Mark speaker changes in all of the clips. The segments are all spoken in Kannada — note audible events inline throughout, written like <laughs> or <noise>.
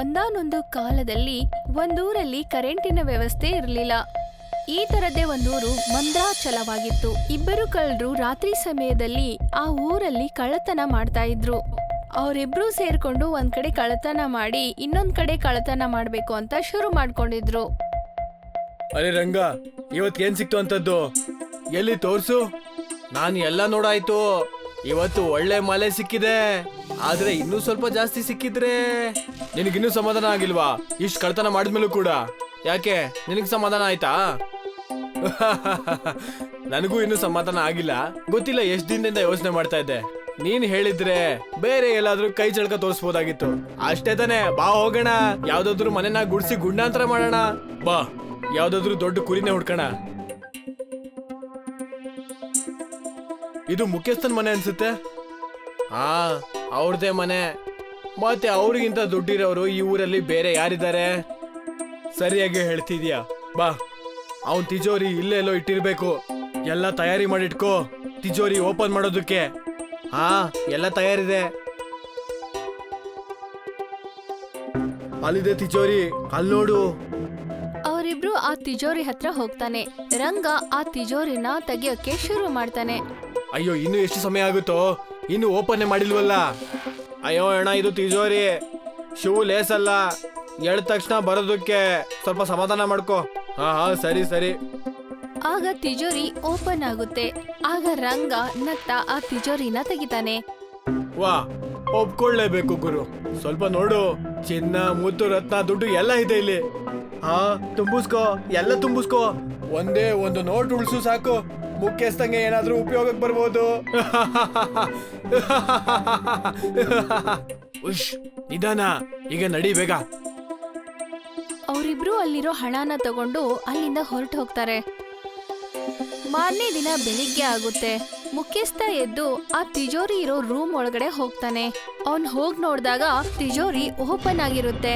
Speaker 1: ಒಂದಾನೊಂದು ಕಾಲದಲ್ಲಿ ಒಂದೂರಲ್ಲಿ ಕರೆಂಟಿನ ವ್ಯವಸ್ಥೆ ಇರಲಿಲ್ಲ. ಈ ತರದೇ ಒಂದೂರು ಮಂದ್ರಾಚಲವಾಗಿತ್ತು. ಇಬ್ಬರು ಕಳ್ಳರು ರಾತ್ರಿ ಸಮಯದಲ್ಲಿ ಆ ಊರಲ್ಲಿ ಕಳ್ಳತನ ಮಾಡ್ತಾ ಇದ್ರು. ಅವರಿಬ್ರು ಸೇರ್ಕೊಂಡು ಒಂದ್ ಕಡೆ ಕಳ್ಳತನ ಮಾಡಿ ಇನ್ನೊಂದ್ ಕಡೆ ಕಳ್ಳತನ ಮಾಡ್ಬೇಕು ಅಂತ ಶುರು ಮಾಡ್ಕೊಂಡಿದ್ರು.
Speaker 2: ಅರೆ ರಂಗ ಇವತ್ತು ಏನ್ ಸಿಕ್ತು ಅಂತದ್ದು? ಎಲ್ಲಿ ತೋರ್ಸು? ನಾನು ಎಲ್ಲ ನೋಡಾಯ್ತು. ಇವತ್ತು ಒಳ್ಳೆ ಮಳೆ ಸಿಕ್ಕಿದೆ. ಆದ್ರೆ ಇನ್ನೂ ಸ್ವಲ್ಪ ಜಾಸ್ತಿ ಸಿಕ್ಕಿದ್ರೆ ನಿನಗಿನ್ನೂ ಸಮಾಧಾನ ಆಗಿಲ್ವಾ? ಇಷ್ಟು ಕಳ್ತನ ಮಾಡಿದ್ಮೇಲೂ ಕೂಡ. ಯಾಕೆ? ನಿನಗೆ ಸಮಾಧಾನ ಆಯ್ತಾ? <laughs> ನನಗೂ ಇನ್ನೂ ಸಮಾಧಾನ ಆಗಿಲ್ಲ. ಗೊತ್ತಿಲ್ಲ ಎಷ್ಟು ದಿನದಿಂದ ಯೋಚನೆ ಮಾಡ್ತಾ ಇದ್ದೆ. ನೀನ್ ಹೇಳಿದ್ರೆ ಬೇರೆ ಎಲ್ಲಾದ್ರೂ ಕೈ ಚಳಕ ತೋರಿಸ್ಬೋದಾಗಿತ್ತು. ಅಷ್ಟೇ ತಾನೆ. ಬಾ, ಹೋಗೋಣ. ಯಾವ್ದಾದ್ರು ಮನೆನ ಗುಡ್ಸಿ ಗುಂಡಾಂತರ ಮಾಡೋಣ. ಬಾ, ಯಾವ್ದಾದ್ರು ದೊಡ್ಡ ಕುರಿನೇ ಹುಡ್ಕೋಣ. ಇದು ಮುಖ್ಯಸ್ಥನ್ ಮನೆ ಅನ್ಸುತ್ತೆ? ಹಾ ಅವ್ರದೇ ಮನೆ. ಮತ್ತೆ ಅವ್ರಿಗಿಂತ ದುಡ್ಡಿರೋರು ಈ ಊರಲ್ಲಿ ಬೇರೆ ಯಾರಿದ್ದಾರೆ? ಸರಿಯಾಗಿ ಹೇಳ್ತಿದ್ಯಾ? ಬಾ. ಅವನ್ ತಿಜೋರಿ ಇಲ್ಲೆಲ್ಲೋ ಇಟ್ಟಿರ್ಬೇಕು. ಎಲ್ಲ ತಯಾರಿ ಮಾಡಿಟ್ಕೋ. ತಿಜೋರಿ ಓಪನ್ ಮಾಡೋದಕ್ಕೆ. ಹಾ ಎಲ್ಲ ತಯಾರಿದೆ. ಅಲ್ಲಿದೆ ತಿಜೋರಿ. ಅಲ್ಲಿ ನೋಡು.
Speaker 1: ಅವರಿಬ್ರು ಆ ತಿಜೋರಿ ಹತ್ರ ಹೋಗ್ತಾನೆ. ರಂಗ ಆ ತಿಜೋರಿನ ತೆಗಿಯೋಕೆ ಶುರು ಮಾಡ್ತಾನೆ.
Speaker 2: ಅಯ್ಯೋ ಇನ್ನು ಎಷ್ಟು ಸಮಯ ಆಗುತ್ತೋ? ಇನ್ನು ಓಪನ್ ಮಾಡಿಲ್ವಲ್ಲ? ಅಯ್ಯೋ ಅಣ್ಣ ಇದು ತಿಜೋರಿ. ಶೂ ಲೇಸ್ ಅಲ್ಲ ಎಳ್ದ ತಕ್ಷಣ ಬರೋದಕ್ಕೆ ಸ್ವಲ್ಪ ಸಮಾಧಾನ ಮಾಡ್ಕೋ. ಹಾ ಹಾ ಸರಿ ಸರಿ.
Speaker 1: ಆಗ ತಿಜೋರಿ ಓಪನ್ ಆಗುತ್ತೆ. ಆಗ ರಂಗ ನಗ್ತಾ ಆ ತಿಜೋರಿನ ತೆಗಿತಾನೆ.
Speaker 2: ವಾ ಒಪ್ಕೊಳ್ಳೇಬೇಕು ಗುರು. ಸ್ವಲ್ಪ ನೋಡು ಚಿನ್ನ ಮುತ್ತು ರತ್ನ ದುಡ್ಡು ಎಲ್ಲ ಇದೆ ಇಲ್ಲಿ. ಹಾ ತುಂಬಿಸ್ಕೋ ಎಲ್ಲ ತುಂಬಿಸ್ಕೋ. ಒಂದೇ ಒಂದು ನೋಟ್ ಉಳ್ಸು ಸಾಕು. ಮುಖ್ಯಸ್ಥಂಗೆ ಏನಾದ್ರೂ ಉಪಯೋಗಕ್ಕೆ ಬರ್ಬೋದು. <laughs> <laughs> ಉಶ್ ನಿಧಾನ. ಈಗ ನಡಿ ಬೇಗ.
Speaker 1: ಅವರಿಬ್ರು ಅಲ್ಲಿರೋ ಹಣನ ತಗೊಂಡು ಅಲ್ಲಿಂದ ಹೊರಟು ಹೋಗ್ತಾರೆ. ಮಾರನೇ ದಿನ ಬೆಳಿಗ್ಗೆ ಆಗುತ್ತೆ. ಮುಖ್ಯಸ್ಥ ಎದ್ದು ಆ ತಿಜೋರಿ ಇರೋ ರೂಮ್ ಒಳಗಡೆ ಹೋಗ್ತಾನೆ. ಅವನ್ ಹೋಗ್ ನೋಡಿದಾಗ ತಿಜೋರಿ ಓಪನ್ ಆಗಿರುತ್ತೆ.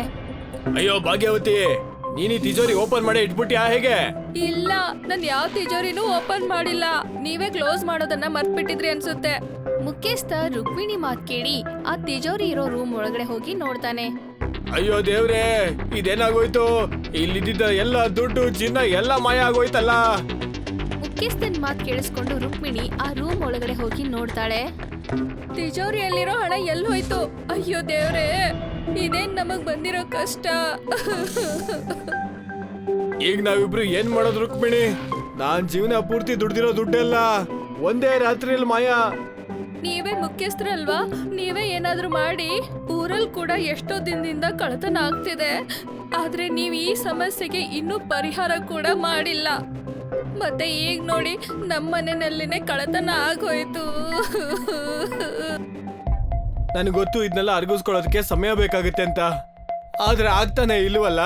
Speaker 2: ಅಯ್ಯೋ ಭಾಗ್ಯವತಿ ನೀನಿ ತಿಜೋರಿ ಓಪನ್ ಮಾಡಿ ಇಟ್ಬಿಟ್ಟಿಯಾ ಹೇಗೆ?
Speaker 1: ಇಲ್ಲ ನನ್ ಯಾವ ತಿಜೋರಿನೂ ಓಪನ್ ಮಾಡಿಲ್ಲ. ನೀವೇ ಕ್ಲೋಸ್ ಮಾಡೋದನ್ನ ಮರ್ತ್ಬಿಟ್ಟಿದ್ರಿ ಅನ್ಸುತ್ತೆ. ಮುಖ್ಯಸ್ಥ ರುಕ್ಮಿಣಿ ಮಾತ್ ಕೇಳಿ ಆ ತಿಜೋರಿ ಇರೋ ರೂಮ್ ಒಳಗಡೆ ಹೋಗಿ ನೋಡ್ತಾನೆ.
Speaker 2: ಅಯ್ಯೋ ದೇವ್ರೇ ಇದೇನಾಗೋಯ್ತು? ಇಲ್ಲಿದ್ದ ಎಲ್ಲ ದುಡ್ಡು ಚಿನ್ನ ಎಲ್ಲ ಮಾಯ ಆಗೋಯ್ತಲ್ಲ?
Speaker 1: ಮುಖ್ಯಸ್ಥನ್ ಮಾತ್ ಕೇಳಿಸ್ಕೊಂಡು ರುಕ್ಮಿಣಿ ಆ ರೂಮ್ ಒಳಗಡೆ ಹೋಗಿ ನೋಡ್ತಾಳೆ. ತಿಜೋರಿಯಲ್ಲಿರೋ ಹಣ ಎಲ್ಲಿ ಹೋಯ್ತು? ಅಯ್ಯೋ ದೇವ್ರೇ ಇದೇನ್ ನಮಗ್ ಬಂದಿರೋ ಕಷ್ಟ?
Speaker 2: ಈಗ ನಾವಿಬ್ರು ಏನ್ ಮಾಡೋದು ರುಕ್ಮಿಣಿ? ನಾನ್ ಜೀವನ ಪೂರ್ತಿ ದುಡ್ದಿರೋ ದುಡ್ಡೆಲ್ಲ ಒಂದೇ ರಾತ್ರಿಯಲ್ಲಿ ಮಾಯ.
Speaker 1: ನೀವೇ ಮುಖ್ಯಸ್ಥರಲ್ವಾ? ನೀವೇ ಏನಾದರೂ ಮಾಡಿ? ಊರಲ್ಲಿ ಕೂಡ ಎಷ್ಟೋ ದಿನದಿಂದ ಕಳತನ ಆಗ್ತಿದೆ ಆದ್ರೆ ನೀವು ಈ ಸಮಸ್ಯೆಗೆ ಇನ್ನೂ ಪರಿಹಾರ ಕೂಡ ಮಾಡಿಲ್ಲ. ಮತ್ತೆ ಈಗ ನೋಡಿ ನಮ್ಮ ಮನೆಯಲ್ಲಿನೇ ಕಳತನ ಆಗೋಯ್ತು.
Speaker 2: ನನಗೆ ಗೊತ್ತು ಇದನ್ನೆಲ್ಲ ಅರ್ಗಿಸ್ಕೊಳ್ಳೋದಕ್ಕೆ ಸಮಯ ಬೇಕಾಗುತ್ತೆ ಅಂತ. ಆದ್ರೆ ಆಗ್ತಾನೆ ಇಲ್ವಲ್ಲ?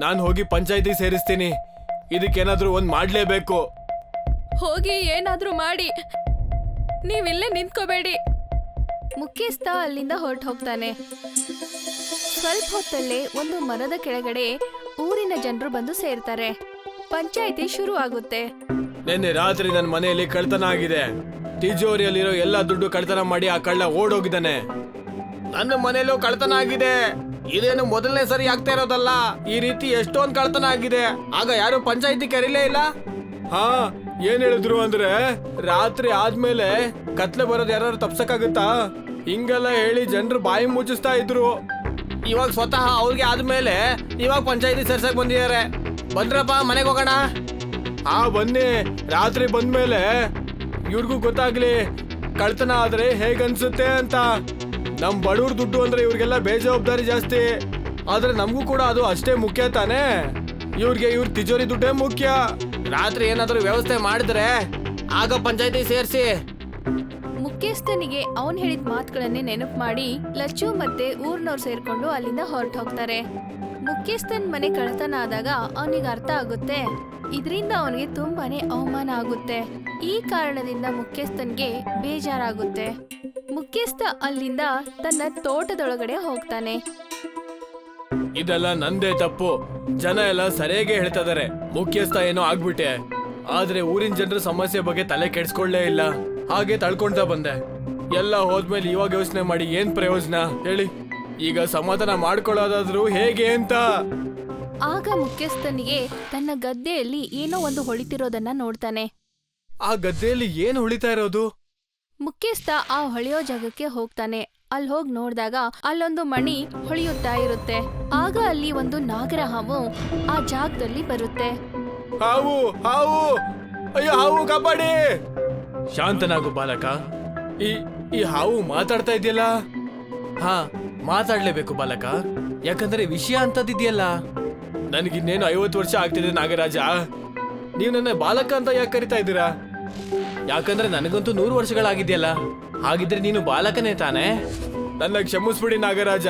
Speaker 2: ನಾನು ಹೋಗಿ ಪಂಚಾಯತಿ ಸೇರಿಸ್ತೀನಿ. ಇದಕ್ಕೇನಾದ್ರೂ ಒಂದ್ ಮಾಡಲೇಬೇಕು.
Speaker 1: ಹೋಗಿ ಏನಾದ್ರೂ ಮಾಡಿ. ನೀವಿಲ್ಲೇ ನಿಂತ್ಕೋಬೇಡಿ. ಮುಖ್ಯಸ್ಥ ಅಲ್ಲಿಂದ ಹೊರಟು ಹೋಗ್ತಾನೆ. ಸ್ವಲ್ಪ ಹೊತ್ತಲ್ಲೇ ಒಂದು ಮರದ ಕೆಳಗಡೆ ಊರಿನ ಜನರು ಬಂದು ಸೇರ್ತಾರೆ. ಪಂಚಾಯಿತಿ ಶುರು ಆಗುತ್ತೆ.
Speaker 2: ನಿನ್ನೆ ರಾತ್ರಿ ನನ್ನ ಮನೆಯಲ್ಲಿ ಕಳ್ತನ ಆಗಿದೆ. ತಿಜೋರಿಯಲ್ಲಿರೋ ಎಲ್ಲ ದುಡ್ಡು ಕಳ್ತನ ಮಾಡಿ ಆ ಕಳ್ಳ ಓಡೋಗಿದ್ದಾನೆ. ನನ್ನ ಮನೆಯಲ್ಲೂ ಕಳ್ತನ ಆಗಿದೆ. ಇದೇನು ಮೊದಲನೇ ಸರಿ ಆಗ್ತಾ ಇರೋದಲ್ಲ? ಈ ರೀತಿ ಎಷ್ಟೊಂದು ಕಳ್ತನ ಆಗಿದೆ. ಆಗ ಯಾರು ಪಂಚಾಯಿತಿ ಕರೀಲೇ ಇಲ್ಲ? ಹಾ ಏನ್ ಹೇಳಿದ್ರು ಅಂದ್ರೆ, ರಾತ್ರಿ ಆದ್ಮೇಲೆ ಕತ್ಲೆ ಬರೋದ್ ಯಾರು ತಪ್ಸಕ್ಕಾಗುತ್ತಾ? ಹಿಂಗೆಲ್ಲ ಹೇಳಿ ಜನರು ಬಾಯಿ ಮುಚ್ಚಿಸ್ತಾ ಇದ್ರು. ಇವಾಗ ಸ್ವತಃ ಅವ್ರಿಗೆ ಆದ್ಮೇಲೆ ಇವಾಗ ಪಂಚಾಯತಿ ಸೇರ್ಸಕ್ ಬಂದಿದ್ದಾರೆ. ಬಂದ್ರಪ್ಪ, ಮನೆಗೆ ಹೋಗೋಣ? ಆ, ಬನ್ನಿ. ರಾತ್ರಿ ಬಂದ್ಮೇಲೆ ಇವ್ರಿಗೂ ಗೊತ್ತಾಗ್ಲಿ. ಕಳ್ತನ ಆದ್ರೆ ಹೇಗನ್ಸುತ್ತೆ ಅಂತ. ನಮ್ ಬಡವ್ರ ದುಡ್ಡು ಅಂದ್ರೆ ಇವ್ರಿಗೆಲ್ಲ ಬೇಜವಾಬ್ದಾರಿ ಜಾಸ್ತಿ. ಆದ್ರೆ ನಮಗೂ ಕೂಡ ಅದು ಅಷ್ಟೇ ಮುಖ್ಯ ತಾನೇ? ಇವ್ರಿಗೆ ಇವ್ರ ತಿಜೋರಿ ದುಡ್ಡೇ ಮುಖ್ಯ. ರಾತ್ರಿ ಏನಾದರೂ ವ್ಯವಸ್ಥೆ ಮಾಡಿದ್ರೆ ಆಗ ಪಂಚಾಯತಿ ಸೇರಿಸಿ.
Speaker 1: ಮುಖ್ಯಸ್ಥನಿಗೆ ಅವನ್ ಹೇಳಿದ ಮಾತುಗಳನ್ನೇ ನೆನಪು ಮಾಡಿ ಲಚ್ಚು ಮತ್ತೆ ಊರ್ನವ್ರು ಸೇರ್ಕೊಂಡು ಅಲ್ಲಿಂದ ಹೊರಟು ಹೋಗ್ತಾರೆ. ಮುಖ್ಯಸ್ಥನ್ ಮನೆ ಕಳತನ ಆದಾಗ ಅವನಿಗೆ ಅರ್ಥ ಆಗುತ್ತೆ. ಇದರಿಂದ ಅವನಿಗೆ ತುಂಬಾನೇ ಅವಮಾನ ಆಗುತ್ತೆ. ಈ ಕಾರಣದಿಂದ ಮುಖ್ಯಸ್ಥನ್ಗೆ ಬೇಜಾರಾಗುತ್ತೆ. ಮುಖ್ಯಸ್ಥ ಅಲ್ಲಿಂದ ತನ್ನ ತೋಟದೊಳಗಡೆ ಹೋಗ್ತಾನೆ.
Speaker 2: ಇದೆಲ್ಲ ನಂದೇ ತಪ್ಪು. ಜನ ಎಲ್ಲ ಸರಿಯಾಗಿ ಹೇಳ್ತಾ ಇದಾರೆ ಮುಖ್ಯಸ್ಥ ಏನೋ ಆಗ್ಬಿಟ್ಟೆ. ಆದ್ರೆ ಊರಿನ ಜನರ ಸಮಸ್ಯೆ ಬಗ್ಗೆ ತಲೆ ಕೆಡ್ಸ್ಕೊಳ್ಳೇ ಇಲ್ಲ. ಹಾಗೆ ತಳ್ಕೊಳ್ತಾ ಬಂದೆ. ಎಲ್ಲ ಹೋದ್ಮೇಲೆ ಇವಾಗ ಯೋಚನೆ ಮಾಡಿ ಏನ್ ಪ್ರಯೋಜನ? ಹೇಳಿ. ಈಗ ಸಮಾಧಾನ ಮಾಡ್ಕೊಳ್ಳೋದಾದ್ರೂ ಹೇಗೆ ಅಂತ?
Speaker 1: ಆಗ ಮುಖ್ಯಸ್ಥನಿಗೆ ತನ್ನ ಗದ್ದೆಯಲ್ಲಿ ಏನೋ ಒಂದು ಹೊಳಿತಿರೋದನ್ನ ನೋಡ್ತಾನೆ.
Speaker 2: ಆ ಗದ್ದೆಯಲ್ಲಿ ಏನು ಹೊಳಿತಾ ಇರೋದು?
Speaker 1: ಮುಖ್ಯಸ್ಥ ಆ ಹೊಳೆಯೋ ಜಾಗಕ್ಕೆ ಹೋಗ್ತಾನೆ. ಅಲ್ಲಿ ಹೋಗಿ ನೋಡಿದಾಗ ಅಲ್ಲೊಂದು ಮಣಿ ಹೊಳೆಯುತ್ತಾ ಇರುತ್ತೆ. ಆಗ ಅಲ್ಲಿ ಒಂದು ನಾಗರ ಹಾವು ಆ ಜಾಗದಲ್ಲಿ ಬರುತ್ತೆ.
Speaker 2: ಹಾವು ಹಾವು. ಅಯ್ಯೋ ಹಾವು ಕಾಪಾಡಿ. ಶಾಂತನಾಗು ಬಾಲಕ. ಈ ಈ ಹಾವು ಮಾತಾಡ್ತಾ ಇದೆಯಲ್ಲ? ಹಾ ಮಾತಾಡ್ಲೇಬೇಕು ಬಾಲಕ. ಯಾಕಂದ್ರೆ ವಿಷಯ ಅಂತದಿದೆಯಲ್ಲ. ನನಗಿನ್ನೇನು ಐವತ್ತು ವರ್ಷ ಆಗ್ತಿದೆ ನಾಗರಾಜ. ನೀವು ನನ್ನ ಬಾಲಕ ಅಂತ ಯಾಕೆ ಕರಿತಾ ಇದ್ದೀರಾ? ಯಾಕಂದ್ರೆ ನನಗಂತೂ ನೂರು ವರ್ಷಗಳಾಗಿದೆಯಲ್ಲ. ಹಾಗಿದ್ರೆ ನೀನು ಬಾಲಕನೇ ತಾನೇ? ನನ್ನ ಕ್ಷಮಿಸ್ಬಿಡಿ ನಾಗರಾಜ.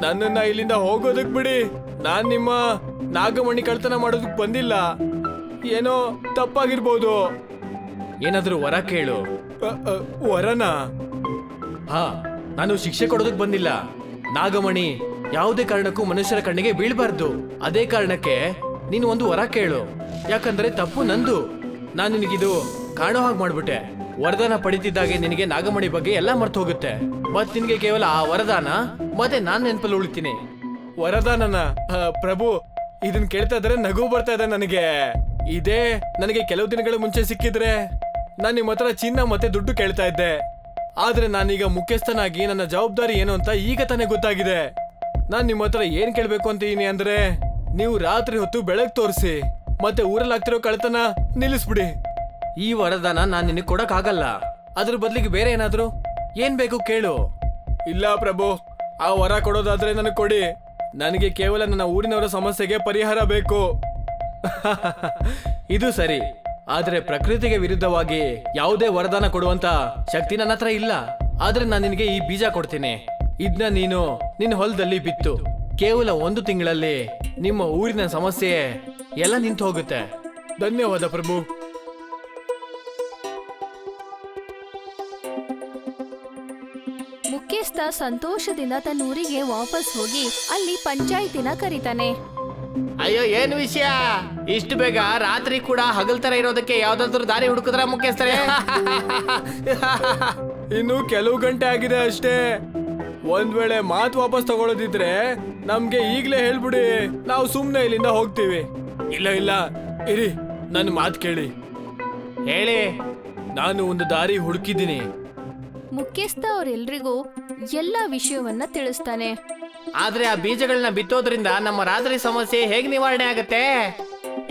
Speaker 2: ನನ್ನನ್ನ ಇಲ್ಲಿಂದ ಹೋಗೋದಕ್ ಬಿಡಿ. ನಾನ್ ನಿಮ್ಮ ನಾಗಮಣಿ ಕಳ್ತನ ಮಾಡೋದಕ್ ಬಂದಿಲ್ಲ. ಏನೋ ತಪ್ಪಾಗಿರ್ಬೋದು. ಏನಾದ್ರೂ ವರ ಕೇಳು. ವರನ? ಹಾ ನಾನು ಶಿಕ್ಷೆ ಕೊಡೋದಕ್ ಬಂದಿಲ್ಲ. ನಾಗಮಣಿ ಯಾವುದೇ ಕಾರಣಕ್ಕೂ ಮನುಷ್ಯರ ಕಣ್ಣಿಗೆ ಬೀಳ್ಬಾರ್ದು. ಅದೇ ಕಾರಣಕ್ಕೆ ನೀನು ಒಂದು ವರ ಕೇಳು. ಯಾಕಂದ್ರೆ ತಪ್ಪು ನಂದು. ನಾನು ನಿನಗಿದು ಕಾಣೋ ಹಾಗೆ ಮಾಡ್ಬಿಟ್ಟೆ. ವರದಾನ ಪಡಿತಿದ್ದಾಗೆ ನಿನಗೆ ನಾಗಮಣಿ ಬಗ್ಗೆ ಎಲ್ಲ ಮರ್ತು ಹೋಗುತ್ತೆ. ಮತ್ ನಿನಗೆ ಕೇವಲ ಆ ವರದಾನ, ಮತ್ತೆ ನಾನ್ ನೆನಪಲ್ಲಿ ಉಳಿತೀನಿ. ವರದಾನನ ಪ್ರಭು, ಇದನ್ ಕೇಳ್ತಾ ಇದ್ರೆ ನಗು ಬರ್ತಾ ಇದೆ ನನಗೆ. ಇದೇ ನನಗೆ ಕೆಲವು ದಿನಗಳ ಮುಂಚೆ ಸಿಕ್ಕಿದ್ರೆ ನಾನು ನಿಮ್ಮ ಹತ್ರ ಚಿನ್ನ ಮತ್ತೆ ದುಡ್ಡು ಕೇಳ್ತಾ ಇದ್ದೆ. ಆದ್ರೆ ನಾನೀಗ ಮುಖ್ಯಸ್ಥನಾಗಿ ನನ್ನ ಜವಾಬ್ದಾರಿ ಏನು ಅಂತ ಈಗ ತಾನೇ ಗೊತ್ತಾಗಿದೆ. ನಾನು ನಿಮ್ಮ ಹತ್ರ ಏನ್ ಕೇಳ್ಬೇಕು ಅಂತೀನಿ ಅಂದ್ರೆ, ನೀವು ರಾತ್ರಿ ಹೊತ್ತು ಬೆಳಕ್ ತೋರಿಸಿ, ಮತ್ತೆ ಊರಲ್ಲಿ ಆಗ್ತಿರೋ ಕಳ್ತನ ನಿಲ್ಲಿಸ್ಬಿಡಿ. ಈ ವರದಾನ ನಾನು ನಿನಗೆ ಕೊಡಕ್ಕಾಗಲ್ಲ. ಅದ್ರ ಬದಲಿಗೆ ಬೇರೆ ಏನಾದರೂ? ಏನ್ ಬೇಕು ಕೇಳು. ಇಲ್ಲ ಪ್ರಭು ಆ ವರ ಕೊಡೋದಾದ್ರೆ ನನಗೆ ಕೊಡಿ. ನನಗೆ ಕೇವಲ ನನ್ನ ಊರಿನವರ ಸಮಸ್ಯೆಗೆ ಪರಿಹಾರ ಬೇಕು. <laughs> ಇದು ಸರಿ. ಆದರೆ ಪ್ರಕೃತಿಗೆ ವಿರುದ್ಧವಾಗಿ ಯಾವುದೇ ವರದಾನ ಕೊಡುವಂತ ಶಕ್ತಿ ನನ್ನ ಹತ್ರ ಇಲ್ಲ. ಆದ್ರೆ ನಾನು ನಿನಗೆ ಈ ಬೀಜ ಕೊಡ್ತೀನಿ. ಇದನ್ನ ನೀನು ನಿನ್ನ ಹೊಲದಲ್ಲಿ ಬಿತ್ತು. ಕೇವಲ ಒಂದು ತಿಂಗಳಲ್ಲಿ ನಿಮ್ಮ ಊರಿನ ಸಮಸ್ಯೆ ಎಲ್ಲ ನಿಂತು ಹೋಗುತ್ತೆ ಧನ್ಯವಾದ ಪ್ರಭು.
Speaker 1: ಮುಖ್ಯಸ್ಥ ಸಂತೋಷದಿಂದ ತನ್ನ ಊರಿಗೆ ವಾಪಸ್ ಹೋಗಿ ಅಲ್ಲಿ ಪಂಚಾಯಿತಿನ ಕರೀತಾನೆ.
Speaker 3: ಅಯ್ಯೋ ಏನ್ ವಿಷಯ? ಇಷ್ಟು ಬೇಗ ರಾತ್ರಿ ಕೂಡ ಹಗಲ್ ತರ ಇರೋದಕ್ಕೆ ಯಾವ್ದಾದ್ರು ದಾರಿ ಹುಡುಕಿದ್ರ ಮುಖ್ಯಸ್ಥರೇ? <laughs>
Speaker 2: ಇನ್ನು ಕೆಲವು ಗಂಟೆ ಆಗಿದೆ ಅಷ್ಟೇ. ಒಂದ್ ವೇಳೆ ಮಾತು ವಾಪಸ್ ತಗೊಳ್ಳೋದಿದ್ರೆ ನಮ್ಗೆ ಈಗ್ಲೇ ಹೇಳ್ಬಿಡಿ ನಾವು ಸುಮ್ನೆ ಇಲ್ಲಿಂದ ಹೋಗ್ತೀವಿ. ಇಲ್ಲ ಇಲ್ಲ ಇರಿ ನನ್ನ ಮಾತು ಕೇಳಿ.
Speaker 3: ಹೇಳಿ.
Speaker 2: ನಾನು ಒಂದು ದಾರಿ ಹುಡುಕಿದ್ದೀನಿ.
Speaker 1: ಮುಖ್ಯಸ್ಥ ಅವರೆಲ್ರಿಗೂ ಎಲ್ಲ ವಿಷಯವನ್ನ ತಿಳಿಸ್ತಾನೆ.
Speaker 3: ಆದ್ರೆ ಆ ಬೀಜಗಳನ್ನ ಬಿತ್ತೋದ್ರಿಂದ ನಮ್ಮ ರಾತ್ರಿ ಸಮಸ್ಯೆ ಹೇಗ್ ನಿವಾರಣೆ ಆಗತ್ತೆ?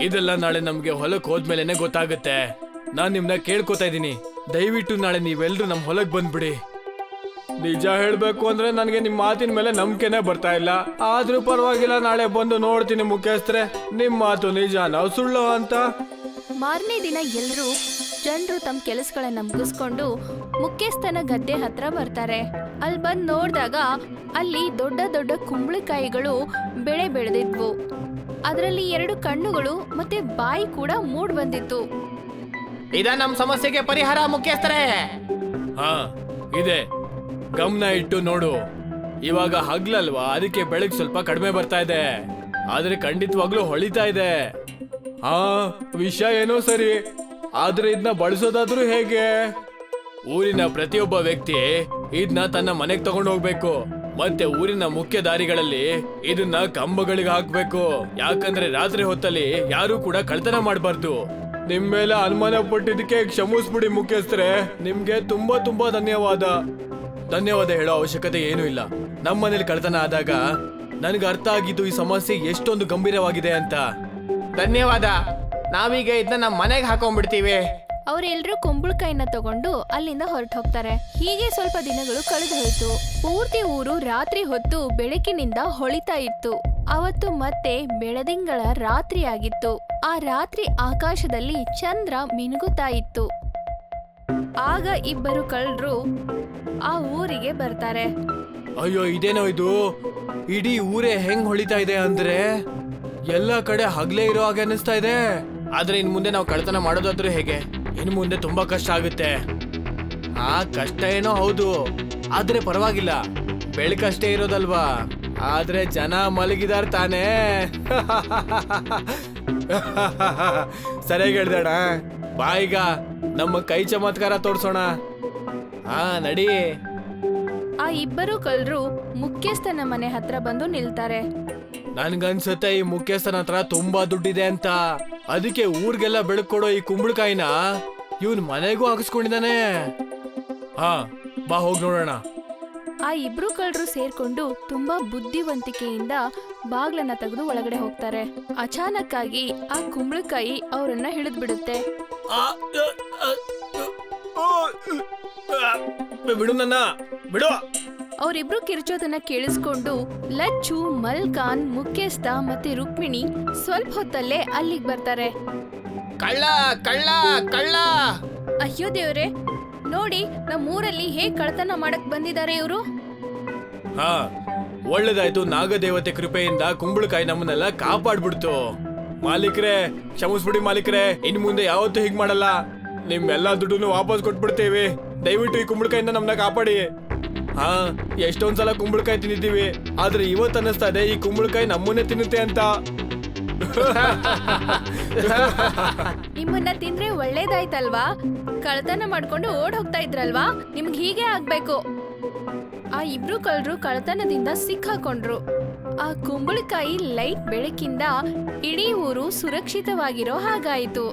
Speaker 2: ಇದೆಲ್ಲ ನಾಳೆ ನಮ್ಗೆ ಹೊಲಕ್ ಹೋದ್ಮೇಲೆನೆ ಗೊತ್ತಾಗುತ್ತೆ. ನಾನ್ ನಿಮ್ನ ಕೇಳ್ಕೊತಾ ಇದ್ದೀನಿ. ದಯವಿಟ್ಟು ನಾಳೆ ನೀವೆಲ್ಲರೂ ನಮ್ ಹೊಲಕ್ ಬಂದ್ಬಿಡಿ. ನಿಜ ಹೇಳ್ಬೇಕು ಅಂದ್ರೆ ನನಗೆ ನಿಮ್ಮ ಮಾತಿನ ಮೇಲೆ ನಂಬಿಕೆನೆ ಬರ್ತಾ ಇಲ್ಲ. ಆದ್ರೂ ಪರವಾಗಿಲ್ಲ ನಾಳೆ ಬಂದು ನೋಡ್ತೀನಿ ಮುಖ್ಯಸ್ಥರೆ. ನಿಮ್ ಮಾತು ನಿಜ ನಾವು ಸುಳ್ಳು ಅಂತ?
Speaker 1: ಮಾರನೇ ದಿನ ಎಲ್ರೂ ಜನರು ತಮ್ಮ ಕೆಲಸಗಳನ್ನ ಮುಗಿಸ್ಕೊಂಡು ಮುಖ್ಯಸ್ಥನ ಗದ್ದೆ ಹತ್ರ ಬರ್ತಾರೆ. ಅಲ್ಲಿ ಬಂದು ನೋಡಿದಾಗ ಅಲ್ಲಿ ದೊಡ್ಡ ದೊಡ್ಡ ಕುಂಬಳಕಾಯಿಗಳು ಬೆಳೆ ಬೆಳೆದಿದ್ವು. ಅದರಲ್ಲಿ ಎರಡು ಕಣ್ಣುಗಳು ಮತ್ತೆ ಬಾಯಿ ಕೂಡ ಮೂಡ್ ಬಂದಿತ್ತು.
Speaker 3: ಇದ ನಮ್ ಸಮಸ್ಯೆಗೆ ಪರಿಹಾರ ಮುಖ್ಯಸ್ಥರೇ!
Speaker 2: ಹಾ ಇದೆ. ಗಮನ ಇಟ್ಟು ನೋಡು. ಇವಾಗ ಹಗ್ಲಲ್ವಾ? ಅದಕ್ಕೆ ಬೆಳಗ್ಗೆ ಸ್ವಲ್ಪ ಕಡಿಮೆ ಬರ್ತಾ ಇದೆ. ಆದ್ರೆ ಖಂಡಿತವಾಗ್ಲೂ ಹೊಳಿತಾ ಇದೆ. ಹಾ ವಿಷಯ ಏನೋ ಸರಿ. ಆದ್ರೆ ಇದನ್ನ ಬಳಸೋದಾದ್ರೂ ಹೇಗೆ? ಊರಿನ ಪ್ರತಿಯೊಬ್ಬ ವ್ಯಕ್ತಿ ಇದನ್ನ ತನ್ನ ಮನೆಗೆ ತಗೊಂಡು ಹೋಗ್ಬೇಕು. ಮತ್ತೆ ಊರಿನ ಮುಖ್ಯ ದಾರಿಗಳಲ್ಲಿ ಇದನ್ನ ಕಂಬಗಳಿಗೆ ಹಾಕ್ಬೇಕು. ಯಾಕಂದ್ರೆ ರಾತ್ರಿ ಹೊತ್ತಲ್ಲಿ ಯಾರು ಕೂಡ ಕಳ್ತನ ಮಾಡಬಾರ್ದು. ನಿಮ್ ಮೇಲೆ ಅನುಮಾನ ಪಟ್ಟಿದ್ದಕ್ಕೆ ಕ್ಷಮಿಸ್ಬಿಡಿ ಮುಖ್ಯಸ್ಥರೆ. ನಿಮ್ಗೆ ತುಂಬಾ ತುಂಬಾ ಧನ್ಯವಾದ. ಧನ್ಯವಾದ ಹೇಳೋ ಅವಶ್ಯಕತೆ ಏನೂ ಇಲ್ಲ. ನಮ್ಮ ಮನೇಲಿ ಕಳ್ತನ ಆದಾಗ ನನಗೆ ಅರ್ಥ ಆಗಿದ್ದು ಈ ಸಮಸ್ಯೆ ಎಷ್ಟೊಂದು ಗಂಭೀರವಾಗಿದೆ ಅಂತ.
Speaker 3: ಧನ್ಯವಾದ. ನಾವೀಗ ಇದನ್ನ ನಮ್ಮ ಮನೆಗೆ ಹಾಕೊಂಡ್ಬಿಡ್ತೀವಿ.
Speaker 1: ಅವರೆಲ್ಲರೂ ಕುಂಬಳಕಾಯಿನ ತಗೊಂಡು ಅಲ್ಲಿಂದ ಹೊರಟು ಹೋಗ್ತಾರೆ. ಹೀಗೆ ಸ್ವಲ್ಪ ದಿನಗಳು ಕಳೆದು ಹೋಯ್ತು. ಪೂರ್ತಿ ಊರು ರಾತ್ರಿ ಹೊತ್ತು ಬೆಳಕಿನಿಂದ ಹೊಳಿತಾ ಇತ್ತು. ಅವತ್ತು ಮತ್ತೆ ಬೆಳದಿಂಗಳ ರಾತ್ರಿ ಆಗಿತ್ತು. ಆ ರಾತ್ರಿ ಆಕಾಶದಲ್ಲಿ ಚಂದ್ರ ಮಿನುಗುತ್ತಾ ಇತ್ತು. ಆಗ ಇಬ್ಬರು ಕಳ್ಳರು ಆ ಊರಿಗೆ ಬರ್ತಾರೆ.
Speaker 2: ಅಯ್ಯೋ ಇದೇನೋ ಇದು? ಇಡೀ ಊರೇ ಹೆಂಗ್ ಹೊಳಿತಾ ಇದೆ ಅಂದ್ರೆ? ಎಲ್ಲ ಕಡೆ ಹಗ್ಲೇ ಇರೋ ಹಾಗೆ ಅನಿಸ್ತಾ ಇದೆ. ಆದ್ರೆ ಇನ್ ಮುಂದೆ ನಾವು ಕಳ್ತನ ಮಾಡೋದಾದ್ರೂ ಹೇಗೆ? ಇನ್ ಮುಂದೆ ತುಂಬಾ ಕಷ್ಟ ಆಗುತ್ತೆ. ಆ ಕಷ್ಟ ಏನೋ ಹೌದು. ಆದ್ರೆ ಪರವಾಗಿಲ್ಲ. ಬೆಳಕಷ್ಟೇ ಇರೋದಲ್ವಾ? ಆದ್ರೆ ಜನ ಮಲಗಿದಾರ್ ತಾನೇ. <laughs> ಸರಿಯಾಗಿ ಹೇಳ್ದಣ ಬಾಯಿಗ ಈಗ. ನಮ್ಮ ಕೈ ಚಮತ್ಕಾರ ತೋರ್ಸೋಣ. ಹಾ ನಡಿ.
Speaker 1: ಆ ಇಬ್ಬರು ಕಲ್ರು ಮುಖ್ಯಸ್ಥನ ಮನೆ ಹತ್ರ ಬಂದು ನಿಲ್ತಾರೆ.
Speaker 2: ನನ್ಗನ್ಸುತ್ತೆ ಈ ಮುಖ್ಯಸ್ಥನ ಹತ್ರ ತುಂಬಾ ದುಡ್ಡಿದೆ ಅಂತ. ಅದಕ್ಕೆ ಊರ್ಗೆಲ್ಲ ಕೊಡೋ ಈ ಕುಂಬಳಕಾಯಿನ ಇವನ್ ಮನೆಗೂ ಹಾಕಿಸ್ಕೊಂಡಿದ್ದಾನೆ ಹಾ ಬಾ ಹೋಗ್ ನೋಡೋಣ
Speaker 1: ಆ ಇಬ್ರು ಕಳ್ಳರು ಸೇರ್ಕೊಂಡು ತುಂಬಾ ಬುದ್ಧಿವಂತಿಕೆಯಿಂದ ಬಾಗ್ಲನ್ನ ತೆಗೆದು ಒಳಗಡೆ ಹೋಗ್ತಾರೆ ಅಚಾನಕ್ ಆಗಿ ಆ ಕುಂಬಳಕಾಯಿ ಅವರನ್ನ ಹಿಡಿದ್ ಬಿಡುತ್ತೆ
Speaker 2: ಬಿಡು ನನ್ನ ಬಿಡು
Speaker 1: ಅವರಿಬ್ರು ಕಿರ್ಚೋದನ್ನ ಕೇಳಿಸ್ಕೊಂಡು ಲಚ್ಚು ಮಲ್ಕಾನ್ ಮುಖ್ಯಸ್ಥ ಮತ್ತೆ ರುಕ್ಮಿಣಿ ಸ್ವಲ್ಪ ಹೊತ್ತಲ್ಲೇ ಅಲ್ಲಿಗೆ ಬರ್ತಾರೆ.
Speaker 3: ಕಳ್ಳ ಕಳ್ಳ ಕಳ್ಳ!
Speaker 1: ಅಯ್ಯೋ ದೇವ್ರೆ ನೋಡಿ ನಮ್ಮೂರಲ್ಲಿ ಹೇಗ್ ಕಳ್ತನ ಮಾಡಕ್ ಬಂದಿದ್ದಾರೆ ಇವರು?
Speaker 2: ಹಾ ಒಳ್ಳೇದಾಯ್ತು ನಾಗದೇವತೆ ಕೃಪೆಯಿಂದ ಕುಂಬಳಕಾಯಿ ನಮ್ಮನ್ನೆಲ್ಲ ಕಾಪಾಡ್ಬಿಡ್ತು. ಮಾಲೀಕ್ರೆ ಕ್ಷಮಿಸ್ಬಿಡಿ ಮಾಲೀಕ್ರೆ ಇನ್ ಮುಂದೆ ಯಾವತ್ತೂ ಹೀಗ್ ಮಾಡಲ್ಲ. ನಿಮ್ಮೆಲ್ಲಾ ದುಡ್ಡನ್ನು ವಾಪಸ್ ಕೊಟ್ಬಿಡ್ತೇವೆ. ದಯವಿಟ್ಟು ಈ ಕುಂಬಳಕಾಯಿಂದ ನಮ್ಮನ್ನ ಕಾಪಾಡಿ. ಹಾ ಎಷ್ಟೊಂದ್ ಸಲ ಕುಂಬಳಕಾಯಿ ತಿಂದಿದ್ದೀವಿ, ಆದ್ರೆ ಇವತ್ತು ಅನ್ನಿಸ್ತಾ ಇದೆ ಈ ಕುಂಬಳಕಾಯಿ ನಮ್ಮನ್ನೇ ತಿನ್ನುತ್ತೆ ಅಂತ.
Speaker 1: ನಿಮ್ಮನ್ನ ತಿಂದ್ರೆ ಒಳ್ಳೇದಾಯ್ತಲ್ವಾ? ಕಳತನ ಮಾಡ್ಕೊಂಡು ಓಡ್ ಹೋಗ್ತಾ ಇದ್ರಲ್ವಾ? ನಿಮ್ಗೆ ಹೀಗೆ ಆಗ್ಬೇಕು. ಆ ಇಬ್ರು ಕಳ್ಳರು ಕಳತನದಿಂದ ಸಿಕ್ಕಾಕೊಂಡ್ರು. ಆ ಕುಂಬಳಕಾಯಿ ಲೈಟ್ ಬೆಳಕಿಂದ ಇಡೀ ಊರು ಸುರಕ್ಷಿತವಾಗಿರೋ ಹಾಗಾಯಿತು.